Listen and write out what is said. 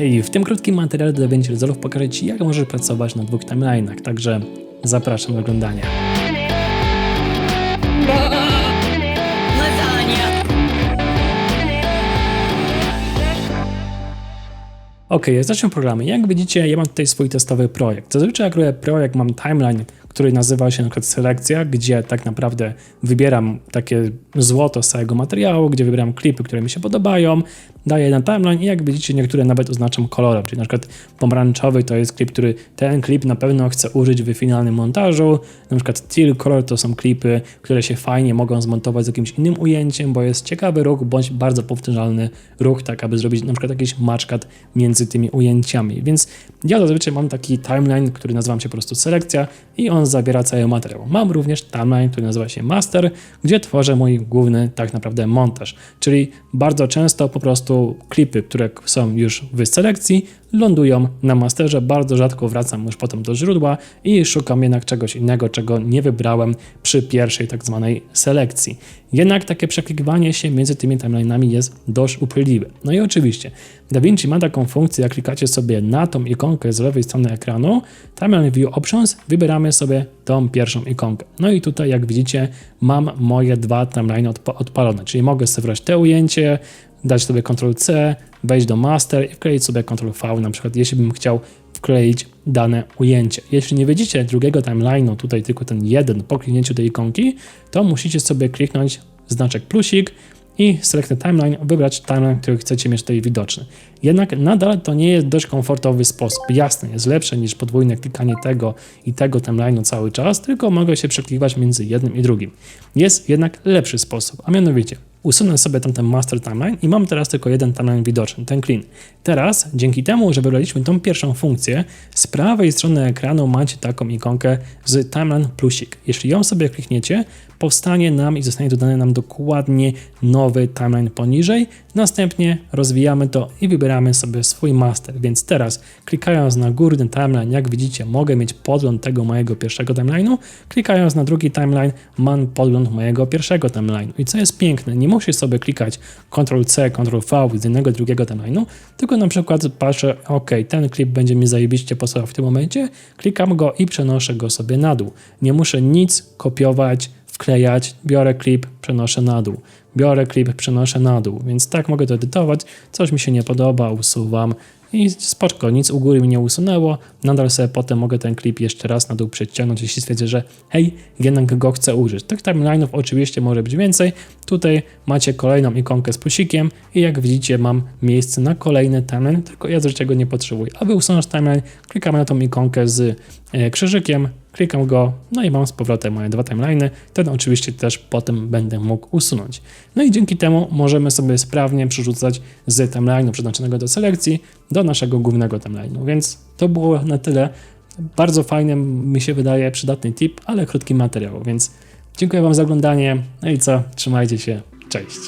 Hej, w tym krótkim materiale do 9 rezolów pokażę Ci, jak możesz pracować na dwóch timeline'ach, także zapraszam do oglądania. Ok, w programie. Jak widzicie, ja mam tutaj swój testowy projekt. Zazwyczaj jak robię projekt, mam timeline, który nazywa się na przykład selekcja, gdzie tak naprawdę wybieram takie złoto z całego materiału, gdzie wybieram klipy, które mi się podobają, daję na timeline i jak widzicie, niektóre nawet oznaczam kolorem, czyli na przykład pomarańczowy to jest klip, który ten klip na pewno chcę użyć w finalnym montażu, na przykład teal color to są klipy, które się fajnie mogą zmontować z jakimś innym ujęciem, bo jest ciekawy ruch bądź bardzo powtarzalny ruch, tak aby zrobić na przykład jakiś matchcut między tymi ujęciami. Więc ja zazwyczaj mam taki timeline, który nazywam się po prostu selekcja i on zawiera cały materiał. Mam również timeline, który nazywa się master, gdzie tworzę mój główny tak naprawdę montaż, czyli bardzo często po prostu klipy, które są już w selekcji, lądują na masterze. Bardzo rzadko wracam już potem do źródła i szukam jednak czegoś innego, czego nie wybrałem przy pierwszej tak zwanej selekcji. Jednak takie przeklikiwanie się między tymi timeline'ami jest dość upierdliwe. No i oczywiście DaVinci ma taką funkcję, jak klikacie sobie na tą ikonkę z lewej strony ekranu, Timeline View Options, wybieramy sobie tą pierwszą ikonkę. No i tutaj jak widzicie mam moje dwa timeline odpa odpalone, czyli mogę sobie wybrać te ujęcie, dać sobie Ctrl-C, wejść do Master i wkleić sobie Ctrl-V, na przykład jeśli bym chciał wkleić dane ujęcie. Jeśli nie widzicie drugiego timeline'u, tutaj tylko ten jeden po kliknięciu tej ikonki, to musicie sobie kliknąć znaczek plusik i Select Timeline, wybrać timeline, który chcecie mieć tutaj widoczny. Jednak nadal to nie jest dość komfortowy sposób. Jasne, jest lepsze niż podwójne klikanie tego i tego timeline'u cały czas, tylko mogę się przeklikiwać między jednym i drugim. Jest jednak lepszy sposób, a mianowicie usunę sobie tamten master timeline i mam teraz tylko jeden timeline widoczny, ten clean. Teraz, dzięki temu, że wybraliśmy tą pierwszą funkcję, z prawej strony ekranu macie taką ikonkę z timeline plusik. Jeśli ją sobie klikniecie, powstanie nam i zostanie dodany nam dokładnie nowy timeline poniżej. Następnie rozwijamy to i wybieramy sobie swój master. Więc teraz, klikając na górny timeline, jak widzicie, mogę mieć podgląd tego mojego pierwszego timeline'u. Klikając na drugi timeline, mam podgląd mojego pierwszego timeline'u. I co jest piękne, nie musisz sobie klikać Ctrl-C, Ctrl-V z jednego, drugiego timeline'u, tylko na przykład patrzę, ok, ten klip będzie mi zajebiście pasował w tym momencie, klikam go i przenoszę go sobie na dół. Nie muszę nic kopiować, wklejać, biorę klip, przenoszę na dół. Biorę klip, przenoszę na dół, więc tak mogę to edytować. Coś mi się nie podoba, usuwam i spoczko, nic u góry mi nie usunęło. Nadal sobie potem mogę ten klip jeszcze raz na dół przeciągnąć, jeśli stwierdzę, że hej, jednak go chcę użyć. Tych timeline'ów oczywiście może być więcej. Tutaj macie kolejną ikonkę z plusikiem i jak widzicie mam miejsce na kolejny timeline, tylko ja zazwyczaj go nie potrzebuję. Aby usunąć timeline, klikamy na tą ikonkę z e, krzyżykiem, klikam go, no i mam z powrotem moje dwa timeliny. Ten oczywiście też potem będę mógł usunąć. No i dzięki temu możemy sobie sprawnie przerzucać z timeline'u przeznaczonego do selekcji do naszego głównego timeline'u. Więc to było na tyle. Bardzo fajny, mi się wydaje, przydatny tip, ale krótki materiał, więc dziękuję Wam za oglądanie. No i co, trzymajcie się, cześć.